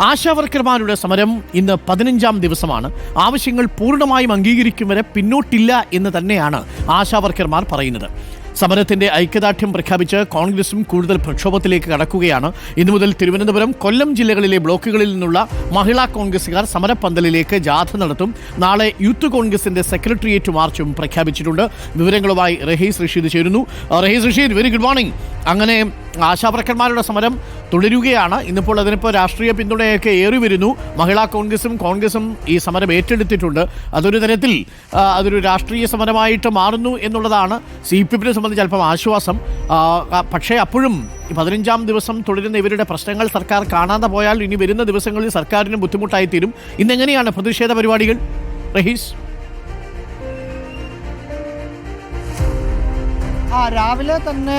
ആശാവർക്കർമാരുടെ സമരം ഇന്ന് പതിനഞ്ചാം ദിവസമാണ്. ആവശ്യങ്ങൾ പൂർണമായും അംഗീകരിക്കും വരെ പിന്നോട്ടില്ല എന്ന് തന്നെയാണ് ആശാവർക്കർമാർ പറയുന്നത്. സമരത്തിന്റെ ഐക്യദാർഢ്യം പ്രഖ്യാപിച്ച് കോൺഗ്രസും കൂടുതൽ പ്രക്ഷോഭത്തിലേക്ക് കടക്കുകയാണ്. ഇന്നു മുതൽ തിരുവനന്തപുരം കൊല്ലം ജില്ലകളിലെ ബ്ലോക്കുകളിൽ നിന്നുള്ള മഹിളാ കോൺഗ്രസുകാർ സമരപ്പന്തലിലേക്ക് ജാഥ നടത്തും. നാളെ യൂത്ത് കോൺഗ്രസിന്റെ സെക്രട്ടേറിയറ്റ് മാർച്ചും പ്രഖ്യാപിച്ചിട്ടുണ്ട്. വിവരങ്ങളുമായി റഹീസ് റഷീദ് ചേരുന്നു. Rahees Rasheed very good morning അങ്ങനെ ആശാവർക്കന്മാരുടെ സമരം തുടരുകയാണ്. ഇന്നിപ്പോൾ അതിനിപ്പോൾ രാഷ്ട്രീയ പിന്തുണയൊക്കെ ഏറി വരുന്നു. മഹിളാ കോൺഗ്രസും കോൺഗ്രസും ഈ സമരം ഏറ്റെടുത്തിട്ടുണ്ട്. അതൊരു തരത്തിൽ അതൊരു രാഷ്ട്രീയ സമരമായിട്ട് മാറുന്നു എന്നുള്ളതാണ് സി പി എമ്മിനെ സംബന്ധിച്ച് അല്പം ആശ്വാസം. പക്ഷേ അപ്പോഴും പതിനഞ്ചാം ദിവസം തുടരുന്ന ഇവരുടെ പ്രശ്നങ്ങൾ സർക്കാർ കാണാതെ പോയാൽ ഇനി വരുന്ന ദിവസങ്ങളിൽ സർക്കാരിന് ബുദ്ധിമുട്ടായി തീരും ഇന്നെങ്ങനെയാണ് പ്രതിഷേധ പരിപാടികൾ? റഹീസ്? ആ രാവിലെ തന്നെ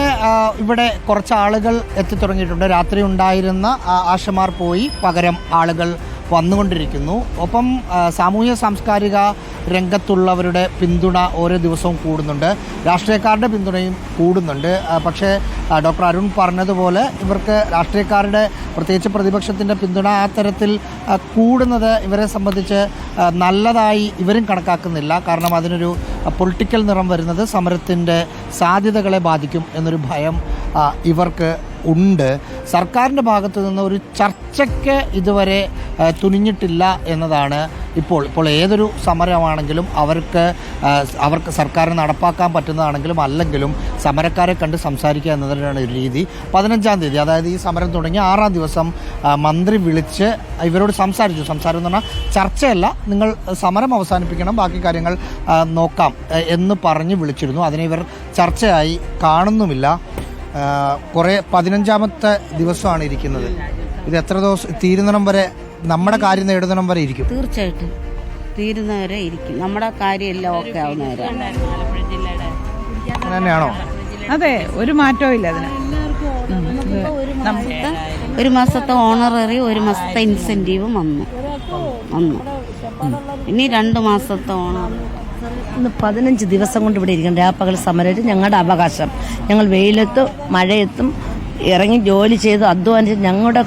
ഇവിടെ കുറച്ച് ആളുകൾ എത്തിത്തുടങ്ങിയിട്ടുണ്ട്. രാത്രി ഉണ്ടായിരുന്ന ആശമാർ പോയി പകരം ആളുകൾ വന്നുകൊണ്ടിരിക്കുന്നു. ഒപ്പം സാമൂഹ്യ സാംസ്കാരിക രംഗത്തുള്ളവരുടെ പിന്തുണ ഓരോ ദിവസവും കൂടുന്നുണ്ട്. രാഷ്ട്രീയക്കാരുടെ പിന്തുണയും കൂടുന്നുണ്ട്. പക്ഷേ ഡോക്ടർ അരുൺ പറഞ്ഞതുപോലെ ഇവർക്ക് രാഷ്ട്രീയക്കാരുടെ പ്രത്യേകിച്ച് പ്രതിപക്ഷത്തിന്റെ പിന്തുണ ആ തരത്തിൽ കൂടുന്നത് ഇവരെ സംബന്ധിച്ച് നല്ലതായി ഇവരും കണക്കാക്കുന്നില്ല. കാരണം അതിനൊരു പൊളിറ്റിക്കൽ നിറം വരുന്നത് സമരത്തിന്റെ സാധ്യതകളെ ബാധിക്കും എന്നൊരു ഭയം ഇവർക്ക് ഉണ്ട്. സർക്കാരിന്റെ ഭാഗത്തു നിന്ന് ഒരു ചർച്ചയ്ക്ക് ഇതുവരെ തുനിഞ്ഞിട്ടില്ല എന്നതാണ് ഇപ്പോൾ. ഇപ്പോൾ ഏതൊരു സമരമാണെങ്കിലും അവർക്ക് അവർക്ക് സർക്കാരിന് നടപ്പാക്കാൻ പറ്റുന്നതാണെങ്കിലും അല്ലെങ്കിലും സമരക്കാരെ കണ്ട് സംസാരിക്കുക എന്നതിനാണ് ഒരു രീതി. പതിനഞ്ചാം തീയതി അതായത് ഈ സമരം തുടങ്ങി ആറാം ദിവസം മന്ത്രി വിളിച്ച് ഇവരോട് സംസാരിച്ചു. സംസാരം എന്ന് പറഞ്ഞാൽ ചർച്ചയല്ല നിങ്ങൾ സമരം അവസാനിപ്പിക്കണം ബാക്കി കാര്യങ്ങൾ നോക്കാം എന്ന് പറഞ്ഞ് വിളിച്ചിരുന്നു. അതിനെ ഇവർ ചർച്ചയായി കാണുന്നുമില്ല. കുറേ പതിനഞ്ചാമത്തെ ദിവസമാണ് ഇരിക്കുന്നത്. ഇത് എത്ര ദിവസം തീരുന്നിടം വരെ നമ്മുടെ കാര്യം നേടുന്നിടം വരെ ഇരിക്കും. തീർച്ചയായിട്ടും. തീരുന്നവരെ ഇരിക്കും. നമ്മുടെ കാര്യമെല്ലാം ഓക്കെ ആവുന്നവരെ അങ്ങനെ തന്നെയാണോ അതെ ഒരു മാറ്റവും ഇല്ല അതിന്. ഒരു മാസത്തെ ഒരു മാസത്തെ ഓണററി ഒരു മാസത്തെ ഇൻസെന്റീവും വന്നു. വന്നു. ഇനി രണ്ട് മാസത്തെ ഓണർ ഇന്ന് പതിനഞ്ച് ദിവസം കൊണ്ട് ഇവിടെ ഇരിക്കണം രാപ്പകൽ സമരം ഞങ്ങളുടെ അവകാശം. ഞങ്ങൾ വെയിലത്തും മഴയത്തും ഇറങ്ങി ജോലി ചെയ്ത്. അധ്വാനിച്ച് ഞങ്ങളുടെ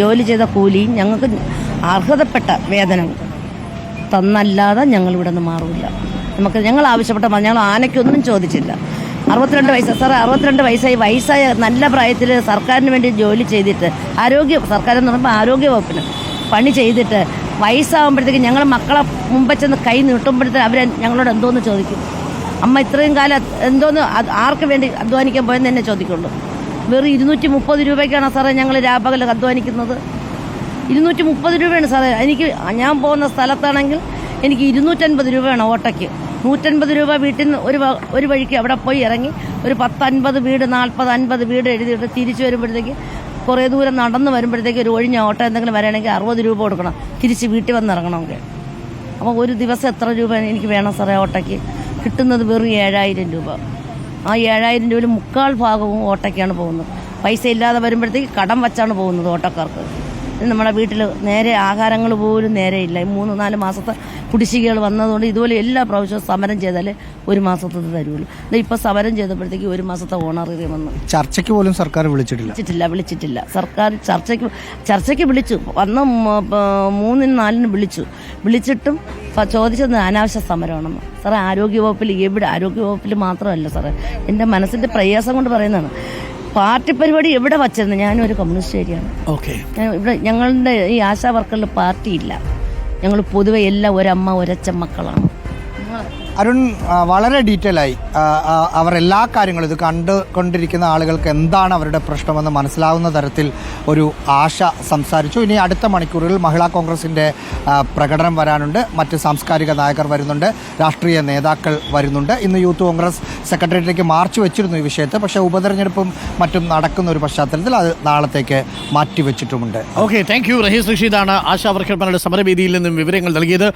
ജോലി ചെയ്ത കൂലിയും ഞങ്ങൾക്ക് അർഹതപ്പെട്ട വേതനം തന്നല്ലാതെ ഞങ്ങൾ ഇവിടെ നിന്ന് മാറില്ല നമുക്ക് ഞങ്ങൾ ആവശ്യപ്പെട്ട ഞങ്ങൾ ആനയ്ക്കൊന്നും ചോദിച്ചില്ല. അറുപത്തിരണ്ട് വയസ്സ് സാർ അറുപത്തിരണ്ട് വയസ്സായി. വയസ്സായ നല്ല പ്രായത്തിൽ സർക്കാരിന് വേണ്ടി ജോലി ചെയ്തിട്ട് ആരോഗ്യ സർക്കാരെന്ന് പറയുമ്പോൾ ആരോഗ്യ വകുപ്പിന് പണി ചെയ്തിട്ട് വയസ്സാകുമ്പോഴത്തേക്ക് ഞങ്ങൾ മക്കളെ മുമ്പ് ചെന്ന് കൈ നീട്ടുമ്പോഴത്തേക്ക് അവർ ഞങ്ങളോട് എന്തോന്ന് ചോദിക്കും? അമ്മ ഇത്രയും കാലം എന്തോന്ന് ആർക്ക് വേണ്ടി അധ്വാനിക്കാൻ പോയെന്ന് തന്നെ ചോദിക്കുള്ളൂ. വെറും ഇരുന്നൂറ്റി മുപ്പത് രൂപയ്ക്കാണ് സാറേ ഞങ്ങൾ രാപകൽ അധ്വാനിക്കുന്നത്. ഇരുന്നൂറ്റി മുപ്പത് രൂപയാണ് സാറേ. എനിക്ക് ഞാൻ പോകുന്ന സ്ഥലത്താണെങ്കിൽ എനിക്ക് ഇരുന്നൂറ്റൻപത് രൂപയാണ് ഓട്ടയ്ക്ക്. നൂറ്റൻപത് രൂപ വീട്ടിൽ നിന്ന് ഒരു ഒരു വഴിക്ക് അവിടെ പോയി ഇറങ്ങി ഒരു പത്തൻപത് വീട് നാൽപ്പത് അൻപത് വീട് എഴുതിയിട്ട് തിരിച്ചു വരുമ്പോഴത്തേക്ക് കുറേ ദൂരം നടന്ന് വരുമ്പോഴത്തേക്ക് ഒരു ഒഴിഞ്ഞ ഓട്ടോ എന്തെങ്കിലും വരണമെങ്കിൽ അറുപത് രൂപ കൊടുക്കണം. തിരിച്ച് വീട്ടിൽ വന്നിറങ്ങണമെങ്കിൽ അപ്പോൾ ഒരു ദിവസം എത്ര രൂപ എനിക്ക് വേണം സാറേ ഓട്ടോയ്ക്ക്? കിട്ടുന്നത് വെറും ഏഴായിരം രൂപ. ആ ഏഴായിരം രൂപയിൽ മുക്കാൽ ഭാഗവും ഓട്ടോയ്ക്കാണ് പോകുന്നത്. പൈസ ഇല്ലാതെ വരുമ്പോഴത്തേക്ക് കടം വച്ചാണ് പോകുന്നത് ഓട്ടോക്കാർക്ക്. നമ്മുടെ വീട്ടിൽ നേരെ ആഹാരങ്ങൾ പോലും നേരെ ഇല്ല. ഈ മൂന്ന് നാല് മാസത്തെ കുടിശ്ശികകൾ വന്നതുകൊണ്ട് ഇതുപോലെ എല്ലാ പ്രാവശ്യവും സമരം ചെയ്താലേ ഒരു മാസത്തെ തരുള്ളൂ. ഇപ്പം സമരം ചെയ്തപ്പോഴത്തേക്ക് ഒരു മാസത്തെ ഓണററി വന്നു. ചർച്ചയ്ക്ക് പോലും സർക്കാർ വിളിച്ചിട്ടില്ല. വിളിച്ചിട്ടില്ല വിളിച്ചിട്ടില്ല. സർക്കാർ ചർച്ചയ്ക്ക് ചർച്ചയ്ക്ക് വിളിച്ചു. വന്ന മൂന്നിന് നാലിന് വിളിച്ചു. വിളിച്ചിട്ടും ചോദിച്ചത് അനാവശ്യ സമരമാണെന്ന്. സാറേ ആരോഗ്യവകുപ്പിൽ എവിടെ? ആരോഗ്യവകുപ്പിൽ മാത്രമല്ല സാറേ. എന്റെ മനസ്സിന്റെ പ്രയാസം കൊണ്ട് പറയുന്നതാണ്. പാർട്ടി പരിപാടി എവിടെ വച്ചിരുന്നു ഞാനും ഒരു കമ്മ്യൂണിസ്റ്റ് ഏരിയയാണ് ഓക്കെ ഇവിടെ ഞങ്ങളുടെ ഈ ആശാ വർക്കറിൽ പാർട്ടി ഇല്ല. ഞങ്ങൾ പൊതുവെ എല്ലാം ഒരമ്മ ഒരച്ഛൻ മക്കളാണ്. അരുൺ വളരെ ഡീറ്റെയിൽ ആയി അവർ എല്ലാ കാര്യങ്ങളും ഇത് കണ്ടുകൊണ്ടിരിക്കുന്ന ആളുകൾക്ക് എന്താണ് അവരുടെ പ്രശ്നമെന്ന് മനസ്സിലാവുന്ന തരത്തിൽ ഒരു ആശ സംസാരിച്ചു. ഇനി അടുത്ത മണിക്കൂറിൽ മഹിളാ കോൺഗ്രസിന്റെ പ്രകടനം വരാനുണ്ട്. മറ്റ് സാംസ്കാരിക നായകർ വരുന്നുണ്ട്. രാഷ്ട്രീയ നേതാക്കൾ വരുന്നുണ്ട്. ഇന്ന് യൂത്ത് കോൺഗ്രസ് സെക്രട്ടേറിയറ്റിലേക്ക് മാർച്ച് വെച്ചിരുന്നു ഈ വിഷയത്തെ. പക്ഷേ ഉപതെരഞ്ഞെടുപ്പും മറ്റും നടക്കുന്ന ഒരു പശ്ചാത്തലത്തിൽ അത് നാളത്തേക്ക് മാറ്റിവെച്ചിട്ടുമുണ്ട്. ഓക്കെ താങ്ക് യു റഹീസ് റഷീദാണ് ആശാ ആശാവർക്കർമാരുടെ സമരവേദിയിൽ നിന്നും വിവരങ്ങൾ നൽകിയത്.